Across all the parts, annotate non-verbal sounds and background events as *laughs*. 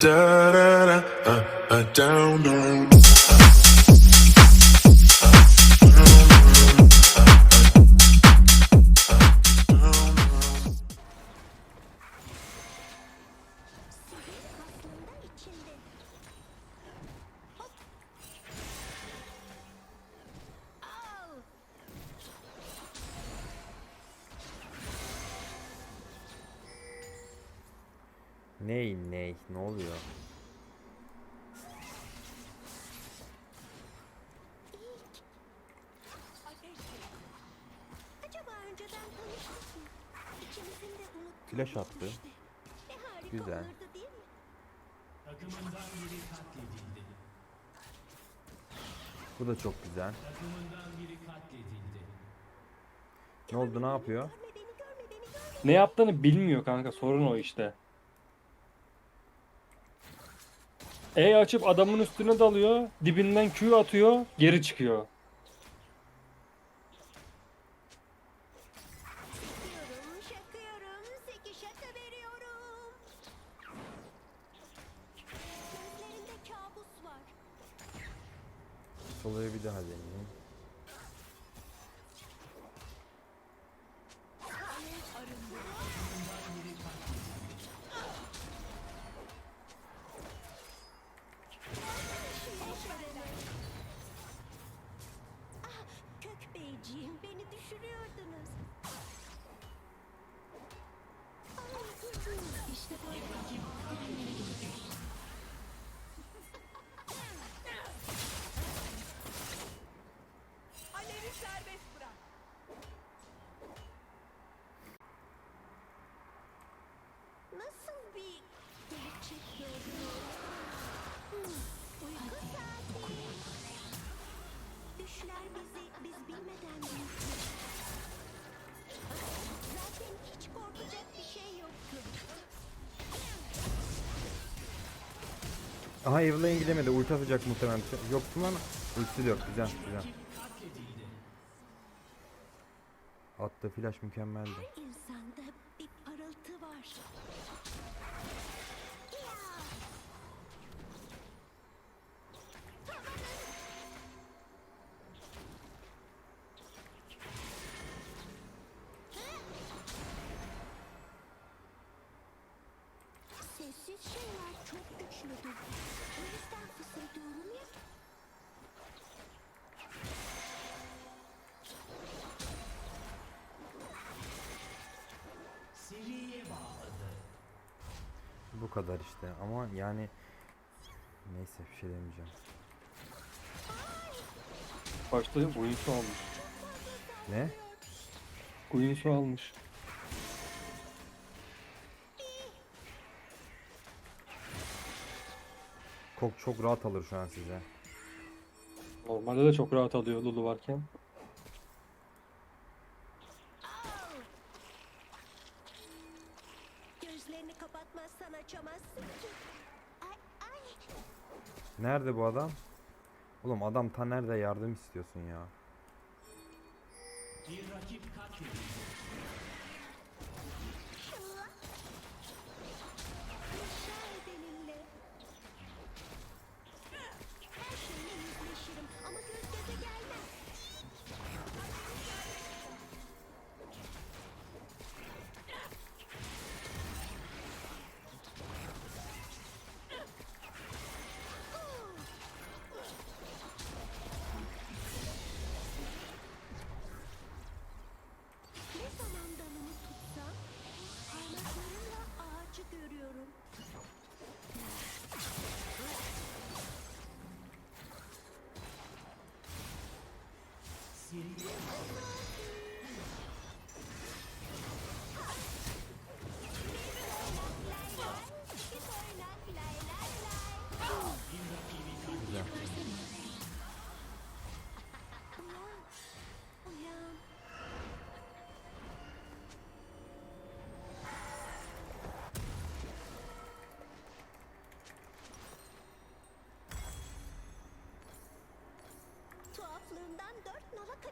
Da da da, uh, uh, down, down. Bu da çok güzel. Ne oldu ne yapıyor? Ne yaptığını bilmiyor kanka sorun o işte. E açıp adamın üstüne dalıyor, dibinden Q atıyor, geri çıkıyor. Aha Evelyn gidemedi. Ulti atacak muhtemelen. Yok ama ultisi de yok. Güzel güzel. Attı flash mükemmeldi. Kadar işte ama yani neyse bir şey demeyeceğim. Başta Guinsoo almış. Ne? Guinsoo almış. Çok çok rahat alır şu an size. Normalde de çok rahat alıyor Lulu varken. Nerede bu adam? Oğlum adam ta nerede yardım istiyorsun ya? Bir rakip katledildi.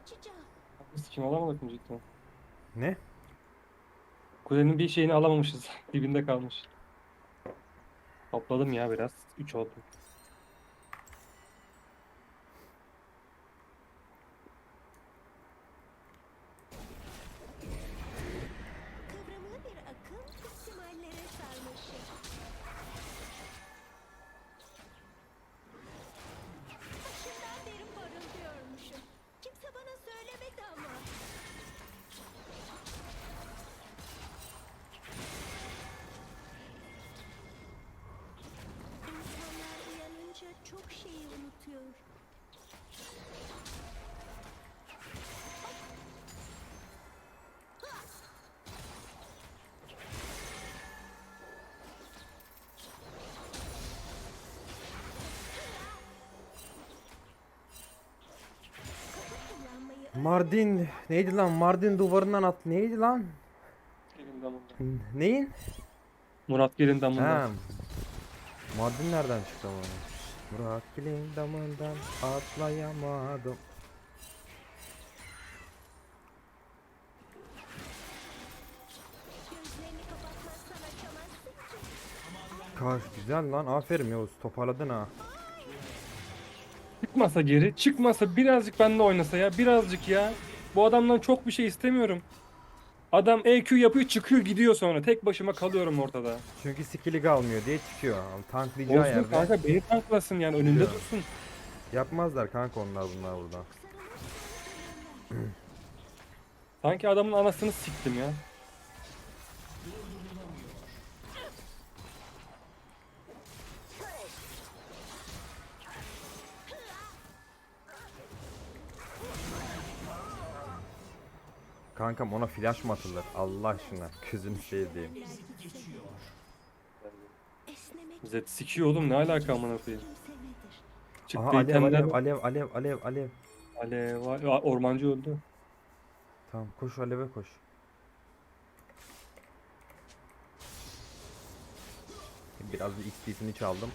Kaçacağım. Kim alamadık mı cidden? Ne? Kuzenin bir şeyini alamamışız. *laughs* Dibinde kalmış. Topladım ya biraz. 3 oldu. Mardin neydi lan? Mardin duvarından at. Neydi lan? Gelin damından. N- Neyin? Murat gelin damından. Ha. Mardin nereden çıktı ama? Murat Gil'in damından atlayamadım. Kaş güzel lan. Aferin Yavuz. Toparladın ha. Çıkmasa geri, çıkmasa birazcık benimle oynasa ya, birazcık ya. Bu adamdan çok bir şey istemiyorum. Adam EQ yapıyor, çıkıyor, gidiyor sonra. Tek başıma kalıyorum ortada. Çünkü skill'i kalmıyor diye çıkıyor. Tanklayacağı Olsun yerde kanka beni tanklasın yani önünde Biliyor. dursun. yapmazlar kanka onlar bunlar burada. Sanki adamın anasını siktim ya. Kankam ona flash mı atılır? Allah aşkına. Gözünü sevdiğim. Zed sikiyor oğlum ne alaka amına koyayım. Çıktı Aha alev alev alev alev alev alev. Alev, Ormancı öldü. Tamam koş aleve koş. Biraz da XP'sini çaldım.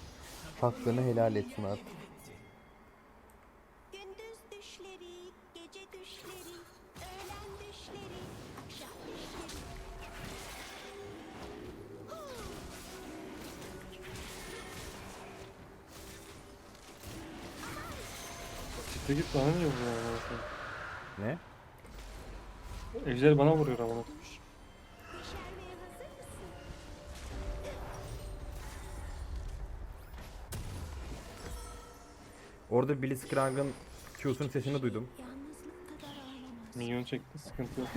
Hakkını helal etsin artık. Siktir git bana niye vuruyor amına koyayım? Ne? Ejder bana vuruyor amına. koyayım. Orada Blitzcrank'ın Q'sunun sesini duydum. Minyon çekti sıkıntı yok. *laughs*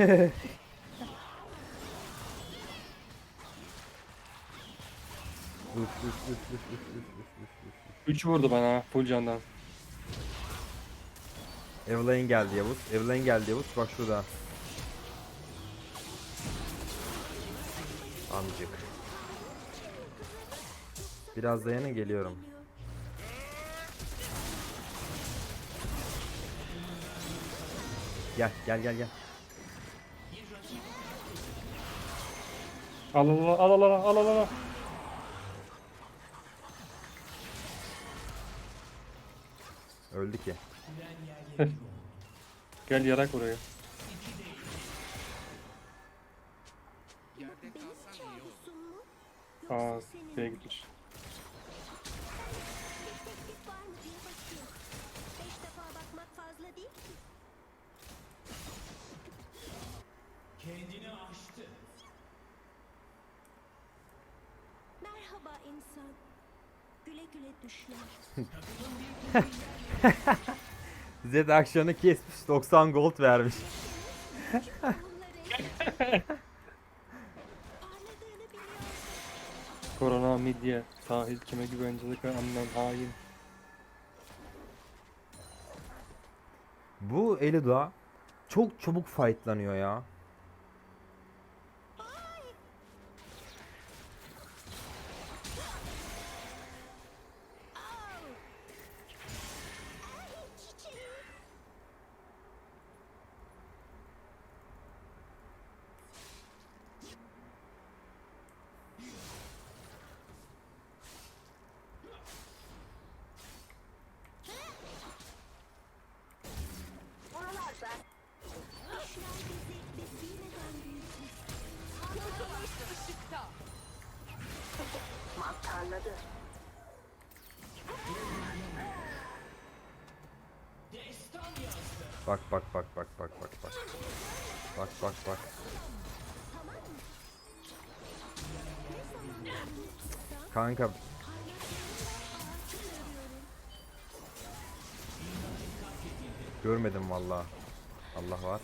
Üf üf üf üf üf üf üf üf üf. 3 vurdu bana full candan. Evelyn geldi Yavuz. Evelyn geldi Yavuz. Bak şurada. Amcık. Biraz dayanın geliyorum. Gel gel gel gel. Al al al al al al al. Öldü ki. *laughs* Gel yarak buraya. Aa, şeye gitmiş. Kendini aştı. Merhaba insan. Güle güle düşler. *laughs* Zed akşamı kesmiş 90 gold vermiş. *laughs* Korona, midye, sahil, kime güvencelik, annen hain. Bu Elida çok çabuk fightlanıyor ya. Bak bak bak bak bak bak bak. Bak bak bak. Kanka görmedim valla. Allah var.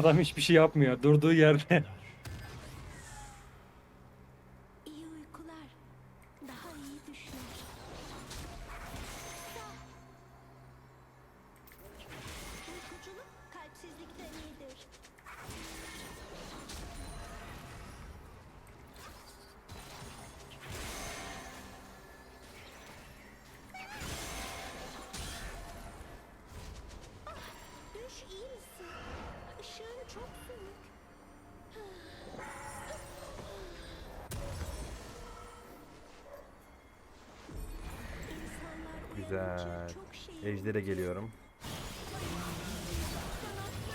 Adam hiçbir şey yapmıyor. Durduğu yerde. Güzel. şey Ejder'e geliyorum.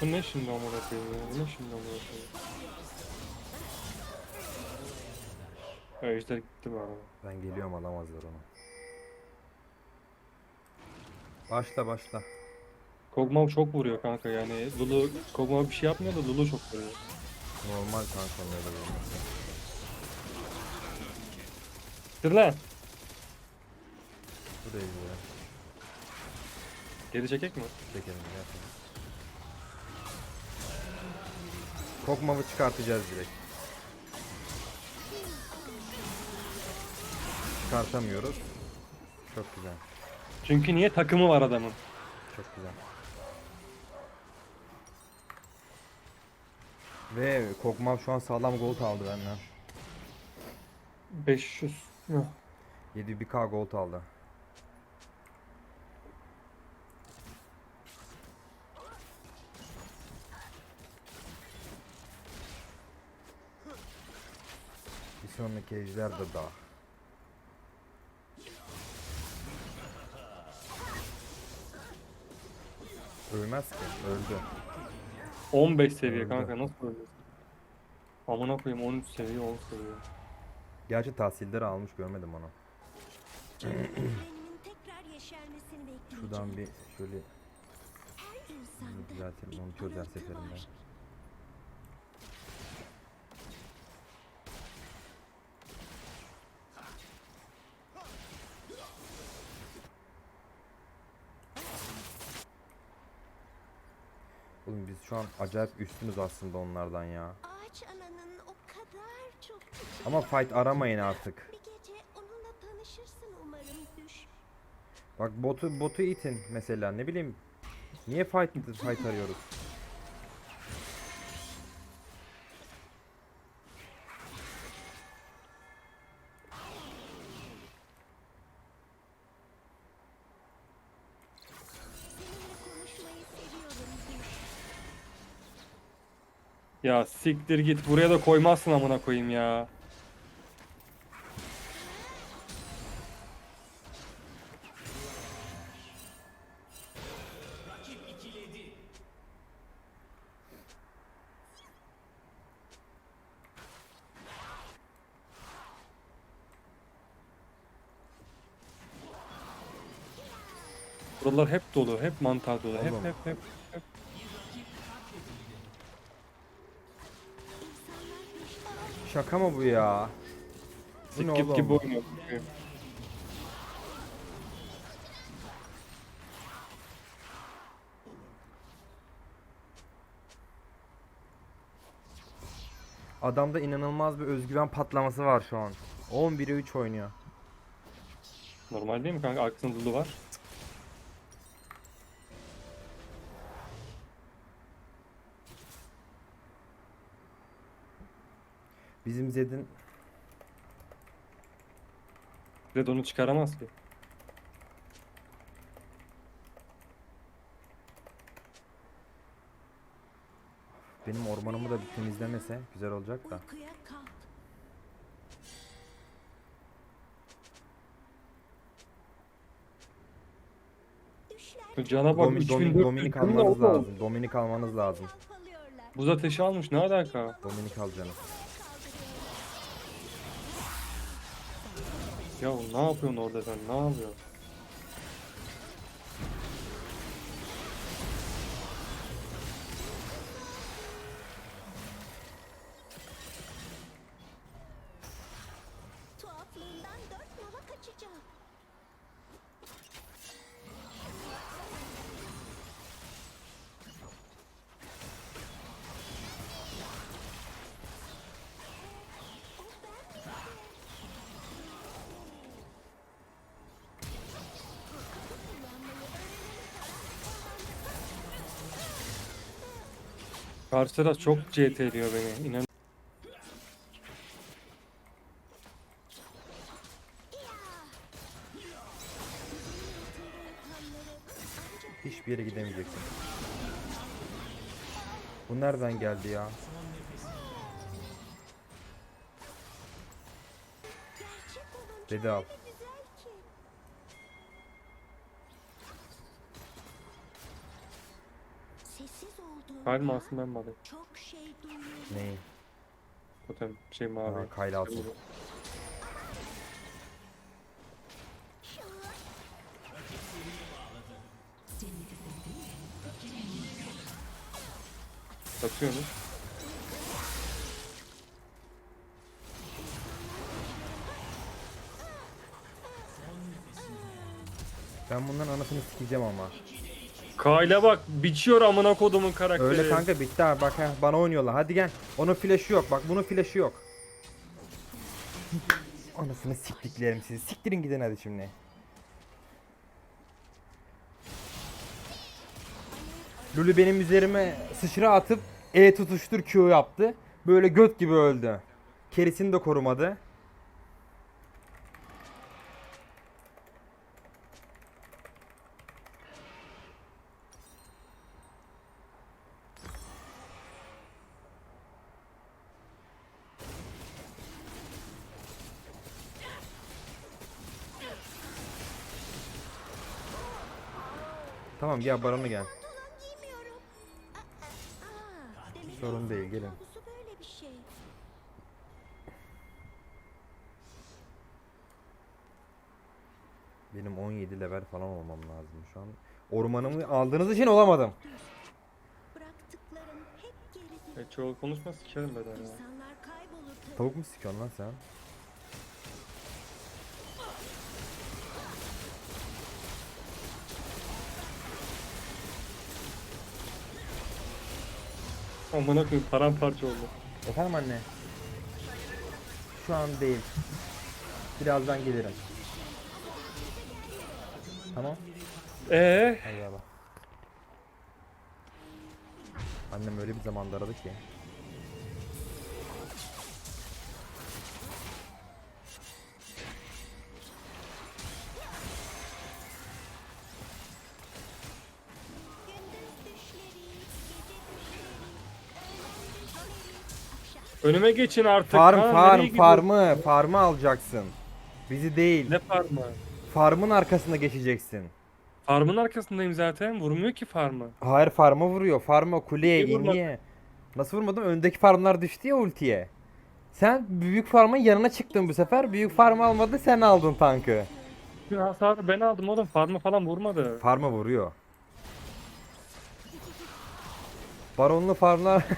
Bu ne şimdi amına koyayım ya? Bu ne şimdi amına koyayım? Ejder gitti bu arada. Ben geliyorum alamazlar onu. Başla başla. Kog'Maw çok vuruyor kanka yani. Lulu Kog'Maw bir şey yapmıyor da Lulu çok vuruyor. Normal kanka öyle olması. Dur lan. Bu da iyi ya. Geri çekek mi? Çekelim gerçekten. Kokmamı çıkartacağız direkt. Çıkartamıyoruz. Çok güzel. Çünkü niye takımı var adamın? Çok güzel. Ve Kokmav şu an sağlam gold aldı benden. 500. Hıh. 7 gold aldı. Sonraki ejder de daha. Ölmez ki, öldü. 15 seviye Öldü. kanka nasıl böyle? Amına koyayım 13 seviye 10 seviye. Gerçi tahsilleri almış görmedim onu. Şuradan bir şöyle düzeltelim, her parıltı seferinde. Şu an acayip üstünüz aslında onlardan ya. Ağaç ananın o kadar çok Ama fight aramayın artık. Bir gece onunla tanışırsın umarım düş. Bak botu botu itin mesela ne bileyim. Niye fight fight arıyoruz? Ya siktir git buraya da koymazsın amına koyayım ya. Buralar hep dolu, hep mantar dolu, hep hep hep. hep. Şaka mı bu ya? Bu ne oğlum? gibi oynuyor. Adamda inanılmaz bir özgüven patlaması var şu an. 11'e 3 oynuyor. Normal değil mi kanka? Arkasında var. Bizim Zed'in Zed onu çıkaramaz ki. benim ormanımı da bir temizlemese güzel olacak da. Uykuya kalk. Düşler Cana bak Domi, Domi, 3400 Dominik almanız lazım. Dominik almanız lazım. kampalıyorlar. Buz ateşi almış ne alaka? Dominik alacaksınız. Ya ne yapıyorsun orada sen? Ne yapıyorsun? Karşı taraf çok CT'liyor beni. İnan. Hiçbir yere gidemeyeceksin. Bu nereden geldi ya? Dedi al. Olduğunda Kalbim aslında ben mavi. çok şey duyuyorum. Totem şey mavi. Ha, Kayla Altun. Satıyorsunuz. Ben bunların anasını sikeceğim ama. Kayla bak biçiyor amına kodumun karakteri. Öyle kanka bitti abi bak ha, bana oynuyorlar. Hadi gel. Onun flash'ı yok. Bak bunun flash'ı yok. *laughs* Anasını siktiklerim sizi. Siktirin gidin hadi şimdi. Lulu benim üzerime sıçra atıp E tutuştur Q yaptı. Böyle göt gibi öldü. Kerisini de korumadı. Tamam gel barona gel. Sorun değil gelin. havuzu böyle bir şey. Benim 17 level falan olmam lazım şu an. Ormanımı aldığınız için olamadım. Bıraktıkların hep geride. E, çoğu konuşma sikerim tabii. Tavuk mu sikiyorsun lan sen? Amına koyayım paramparça oldu. Efendim anne? Şu an değil. Birazdan gelirim. Tamam. Ee, Eyvallah. Annem öyle bir zamanda aradı ki. Önüme geçin artık. Farm Ha, farm farmı farmı alacaksın. Bizi değil. Ne farmı? Farmın arkasına geçeceksin. Farmın arkasındayım zaten. Vurmuyor ki farmı. Hayır farma vuruyor. Farma kuleye, Niye iniye. Nasıl vurmadım? Öndeki farmlar düştü ya ultiye. Sen büyük farmın yanına çıktın bu sefer. Büyük farmı almadı sen aldın tankı. Bütün hasarı ben aldım oğlum. Farmı falan vurmadı. Farma vuruyor. Baronlu farmlar *laughs*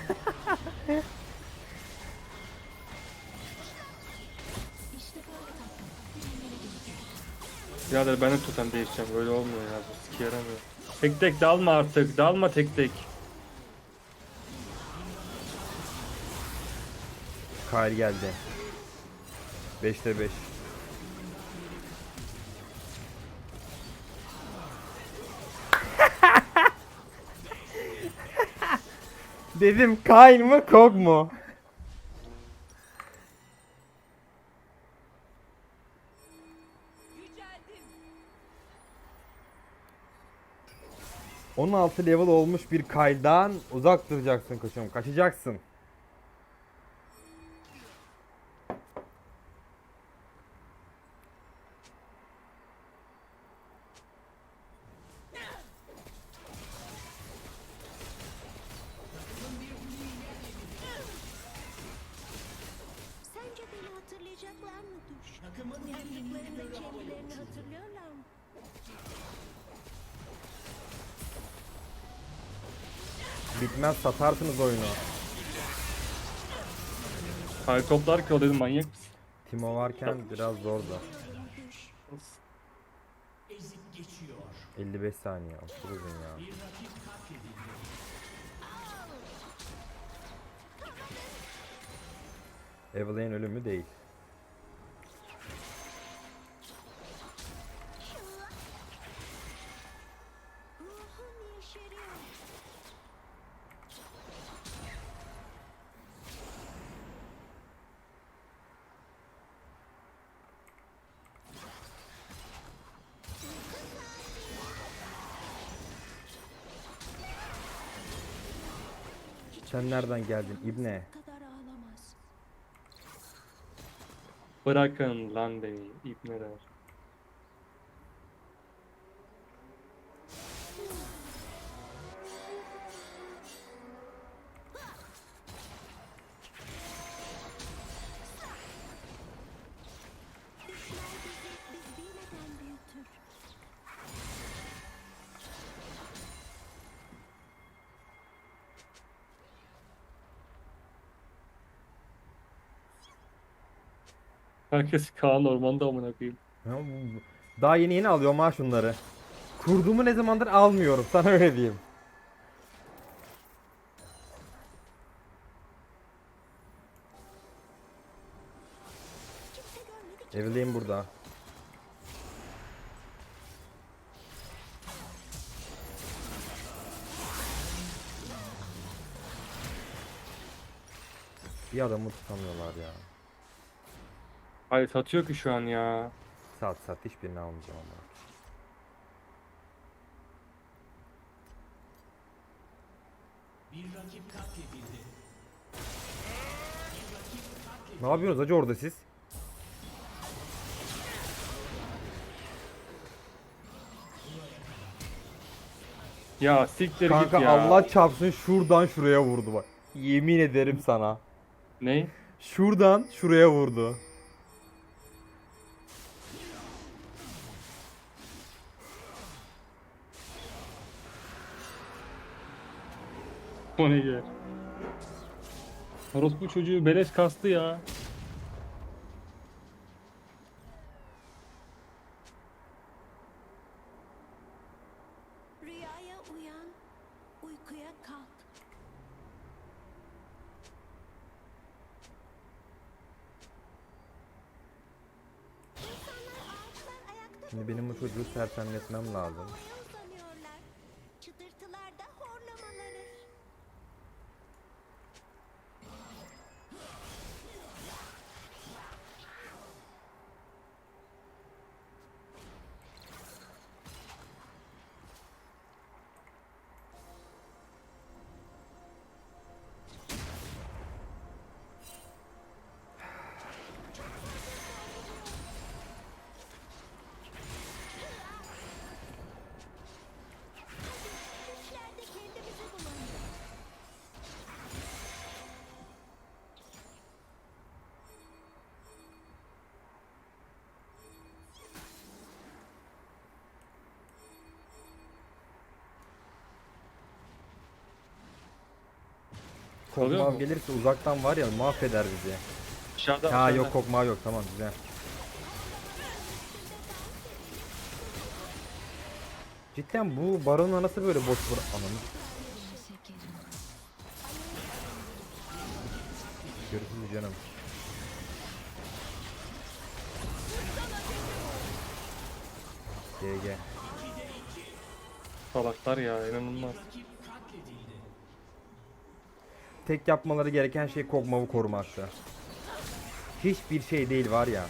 Birader ben de totem değişeceğim. Böyle olmuyor ya. Bu siki yaramıyor. Tek tek dalma artık. Dalma tek tek. Kyle geldi. 5'te 5. *laughs* Dedim Kyle mı Kog mu? 16 level olmuş bir Kyle'dan uzak duracaksın koçum. Kaçacaksın. Satarsınız oyunu. Helikopter ki o dedim manyak mısın? Timo varken biraz. Ezip geçiyor. 55 saniye. Aşırı uzun ya. Evelyn ölümü değil. Sen nereden geldin İbne? kadar ağlamaz. Bırakın lan beni. İbneler. Herkes Kaan ormanda amına koyayım. Daha yeni yeni alıyorum ha şunları. Kurduğumu ne zamandır almıyorum *laughs* sana öyle diyeyim. Evelyn burada. Bir adamı tutamıyorlar ya. Hayır satıyor ki şu an ya. Sat sat hiçbirini almayacağım ama. Bir rakip katledildi. Ne yapıyorsunuz hacı orada siz? Ya siktir Kanka git ya. Allah çarpsın şuradan şuraya vurdu bak. Yemin ederim sana. Ne? Şuradan şuraya vurdu. O ne ya? Orospu çocuğu beleş kastı ya. Rüyaya uyan, uykuya kalk. İnsanlar ağaçlar ayakta Şimdi benim bu çocuğu sersemletmem lazım. Kalıyor Kokmav mu? gelirse uzaktan var ya mahveder bizi. Aşağıda. Ha aşağıda. yok kokmav yok tamam güzel. Cidden bu baronla nasıl böyle boş bırak ananı görürsünüz canım. GG. Salaklar ya inanılmaz. Tek yapmaları gereken şey kokmavı korumaktı. Hiçbir şey değil var ya.